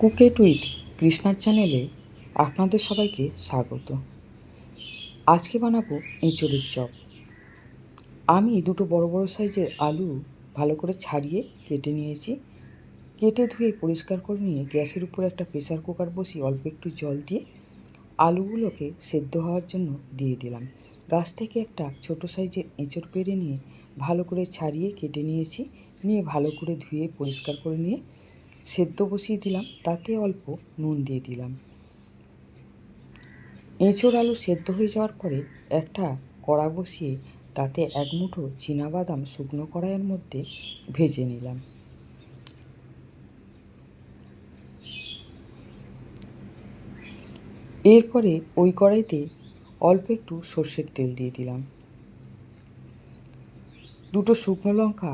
Cook it with কৃষ্ণার চ্যানেলে আপনাদের সবাইকে স্বাগত। আজকে বানাবো এঁচড়ের চপ। আমি দুটো বড় বড় সাইজের আলু ভালো করে ছাড়িয়ে কেটে নিয়েছি। কেটে ধুয়ে পরিষ্কার করে নিয়ে গ্যাসের উপর একটা প্রেশার কুকার বসিয়ে অল্প একটু জল দিয়ে আলুগুলোকে সেদ্ধ হওয়ার জন্য দিয়ে দিলাম। গাছ থেকে একটা ছোট সাইজের এঁচড় পেরে নিয়ে ভালো করে ছাড়িয়ে কেটে নিয়েছি। নিয়ে ভালো করে ধুয়ে পরিষ্কার করে নিয়ে সেদ্ধ বসিয়ে দিলাম, তাতে অল্প নুন দিয়ে দিলাম। এঁচোড় আলু সেদ্ধ হয়ে যাওয়ার পরে একটা কড়া বসিয়ে তাতে এক মুঠো বাদাম শুকনো কড়াইয়ের মধ্যে ভেজে নিলাম। এরপরে ওই কড়াইতে অল্প একটু সর্ষের তেল দিয়ে দিলাম। দুটো শুকনো লঙ্কা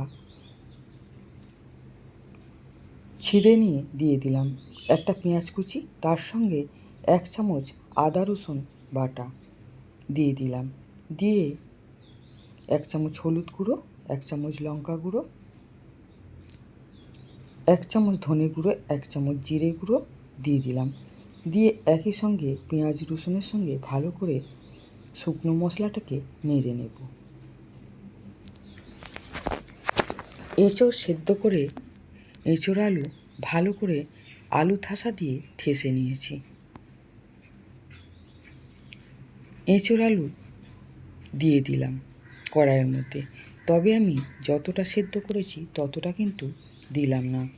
ছিঁড়ে নিয়ে দিয়ে দিলাম। একটা পেঁয়াজ কুচি, তার সঙ্গে এক চামচ আদা রসুন বাটা দিয়ে দিলাম। দিয়ে এক চামচ হলুদ গুঁড়ো, এক চামচ লঙ্কা গুঁড়ো, এক চামচ ধনে গুঁড়ো, এক চামচ জিরে গুঁড়ো দিয়ে দিলাম। দিয়ে একই সঙ্গে পেঁয়াজ রসুনের সঙ্গে ভালো করে শুকনো মশলাটাকে নেড়ে নেব। এঁচড় সেদ্ধ করে এঁচড় আলু ভালো করে আলু থাসা দিয়ে ঠেসে নিয়েছি। এঁচড় আলু দিয়ে দিলাম কড়াইয়ের মধ্যে। তবে আমি যতটা সেদ্ধ করেছি ততটা কিন্তু দিলাম না।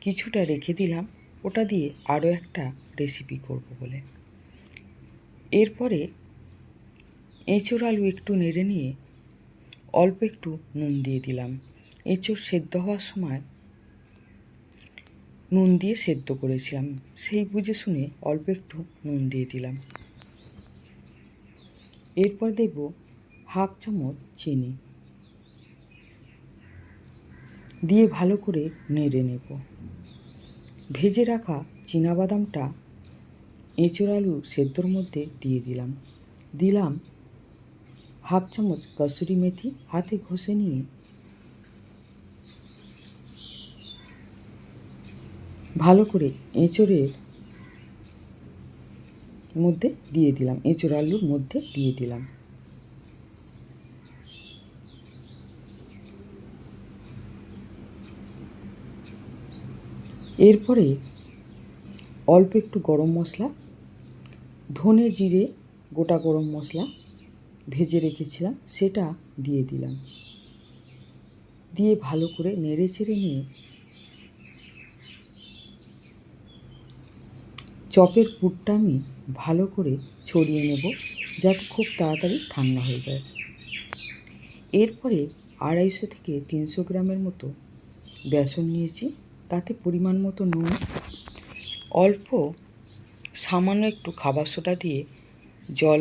কিছুটা রেখে দিলাম, ওটা দিয়ে আরও একটা রেসিপি করব বলে। এরপরে এঁচড় আলু একটু নেড়ে নিয়ে অল্প একটু নুন দিয়ে দিলাম। এঁচড় সেদ্ধ হওয়ার সময় নুন দিয়ে সেদ্ধ করেছিলাম। সেই বুঝে শুনে অল্প একটু নুন দিয়ে দিলাম। এরপর দেব হাফ চামচ চিনি। দিয়ে ভালো করে নেড়ে নেব। ভেজে রাখা বাদামটা এঁচড় আলু সেদ্ধর মধ্যে দিয়ে দিলাম। দিলাম হাফ চামচ কসুরি মেথি, হাতে ঘষে নিয়ে ভালো করে এঁচড়ের মধ্যে দিয়ে দিলাম। এঁচড় আলুর মধ্যে দিয়ে দিলাম। এরপরে অল্প একটু গরম মশলা, ধনে জিরে, গোটা গরম মশলা ভেজে রেখেছিলাম, সেটা দিয়ে দিলাম। দিয়ে ভালো করে নেড়ে চেড়ে নিয়ে চপের পুরটা আমি ভালো করে ছড়িয়ে নেব যাতে খুব তাড়াতাড়ি ঠান্ডা হয়ে যায়। এরপরে আড়াইশো থেকে তিনশো গ্রামের মতো বেসন নিয়েছি। তাতে পরিমাণ মতো নুন, অল্প সামান্য একটু খাবার সোডা দিয়ে জল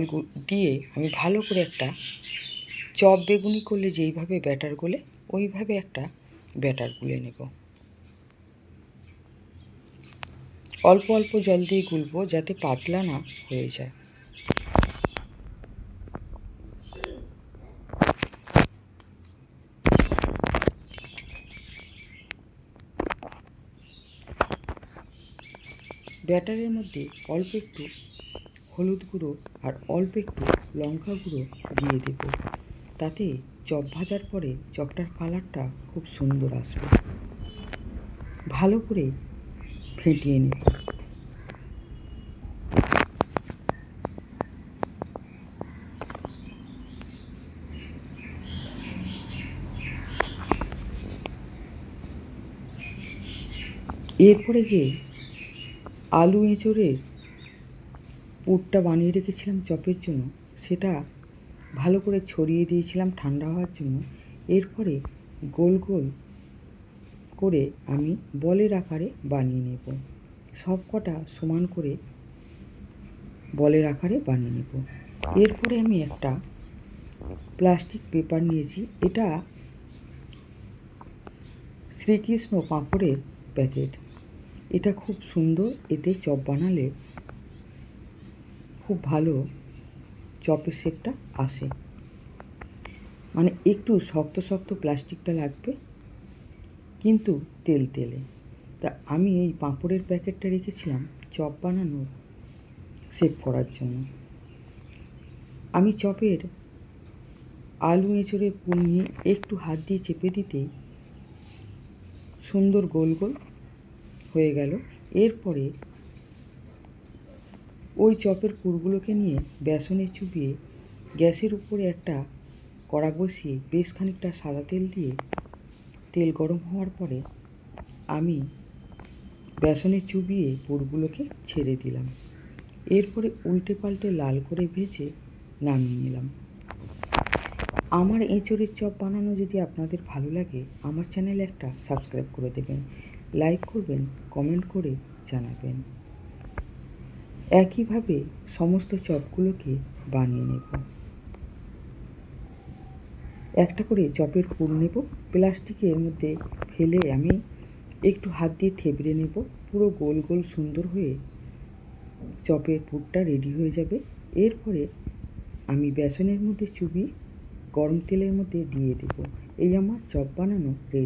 দিয়ে আমি ভালো করে একটা চপ বেগুনি করলে যেইভাবে ব্যাটার গলে, ওইভাবে একটা ব্যাটার গুলে নেব। অল্প অল্প জল দিয়ে গুলবো যাতে পাতলা না হয়ে যায়। ব্যাটারের মধ্যে অল্প একটু হলুদ গুঁড়ো আর অল্প একটু লঙ্কা গুঁড়ো দিয়ে দেব। তাতে চপ ভাজার পরে চপটার কালারটা খুব সুন্দর আসবে। ভালো করে ফেটিয়ে নিই এরপরে যে আলু এঁচড়ে পুরটা বানিয়ে রেখেছিলাম চপের জন্য, সেটা ভালো করে ছড়িয়ে দিয়েছিলাম ঠান্ডা হওয়ার জন্য। এরপরে গোল গোল করে আমি বলের আকারে বানিয়ে নেব। সব কটা সমান করে বলের আকারে বানিয়ে নেব। এরপরে আমি একটা প্লাস্টিক পেপার নিয়েছি। এটা শ্রীকৃষ্ণ পাঁপড়ের প্যাকেট। এটা খুব সুন্দর, এতে চপ বানালে খুব ভালো চপের শেপটা আসে। মানে একটু শক্ত শক্ত প্লাস্টিকটা লাগবে। কিন্তু তেল তেলে। তা আমি এই পাঁপড়ের প্যাকেটটা রেখেছিলাম চপ বানানোর, সেভ করার জন্য। আমি চপের আলু এঁচড়ে পুর নিয়ে একটু হাত দিয়ে চেপে দিতেই সুন্দর গোল গোল হয়ে গেল। এরপরে ওই চপের পুরগুলোকে নিয়ে বেসনে চুবিয়ে গ্যাসের উপরে একটা কড়া বসিয়ে বেশ খানিকটা সাদা তেল দিয়ে তেল গরম হওয়ার পরে আমি বেসনে চুবিয়ে পুরগুলোকে ছেড়ে দিলাম। এরপরে উল্টে পাল্টে লাল করে ভেজে নামিয়ে নিলাম। আমার এঁচড়ের চপ বানানো যদি আপনাদের ভালো লাগে, আমার চ্যানেলে একটা সাবস্ক্রাইব করে দেবেন, লাইক করবেন, কমেন্ট করে জানাবেন। একইভাবে সমস্ত চপগুলোকে বানিয়ে নেব। একটা করে চপের পুর নেব প্লাস্টিকের মধ্যে ফেলে আমি একটু হাত দিয়ে থেবড়ে নেব, পুরো গোল গোল সুন্দর হয়ে চপের পুরটা রেডি হয়ে যাবে। এরপরে আমি বেসনের মধ্যে চুবিয়ে গরম তেলের মধ্যে দিয়ে দেব। এই আমার চপ বানানো রেডি